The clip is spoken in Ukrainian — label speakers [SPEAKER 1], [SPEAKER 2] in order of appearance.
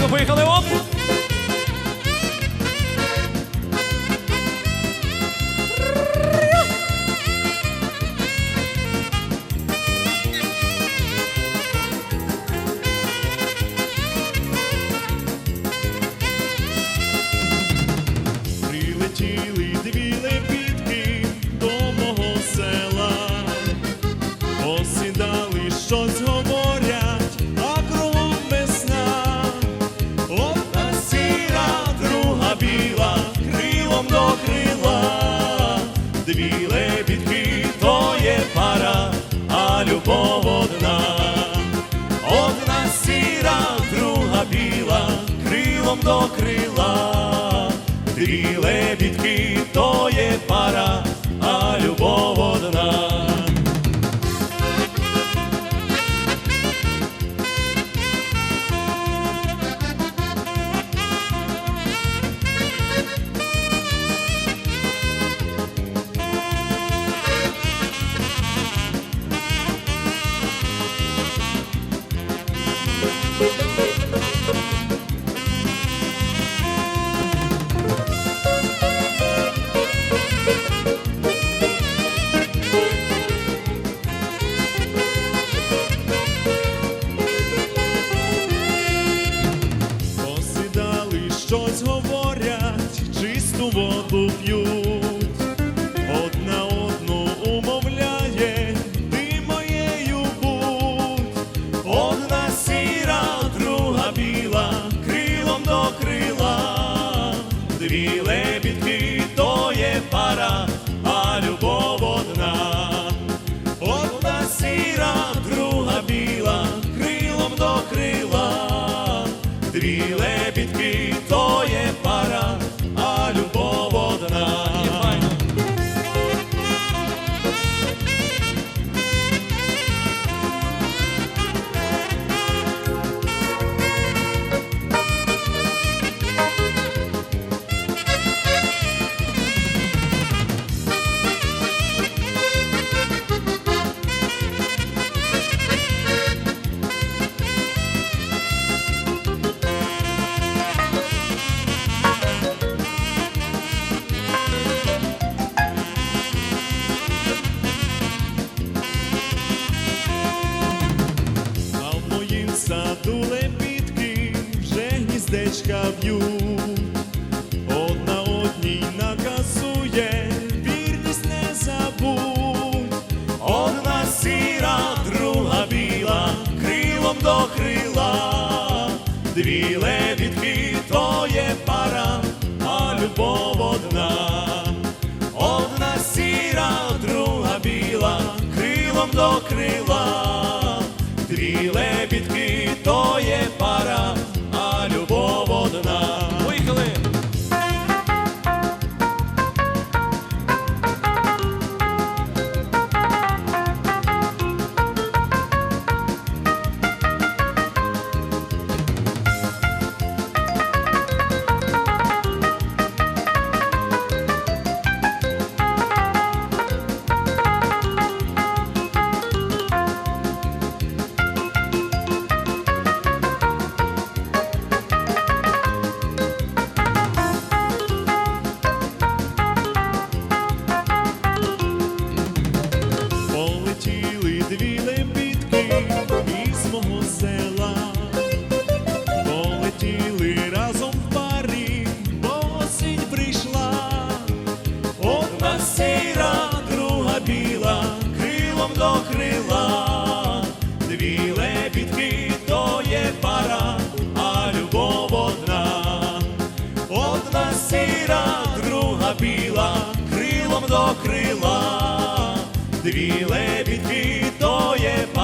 [SPEAKER 1] Файно поїхали, оп!
[SPEAKER 2] Дві лебідки то є пара, а любов одна. Одна сіра, друга біла, крилом до крила, дві лебідки то є пара, а любов одна. Воду одна одну умовляє, ти моєю будь, одна сіра, друга біла, крилом до крила, дві лебідки пара, а любов одна. Одна сіра, друга біла, крилом до крила, дві гніздечка б'ють, одна одній наказує, вірність не забудь. Одна сіра, друга біла, крилом до крила, дві лебідки то є пара, а любов одна. Одна сіра, друга біла, крилом до крила, до крила, дві лебідки то є пара, а любов одна. Одна сіра, друга біла, крилом до крила, дві лебідки то є пара,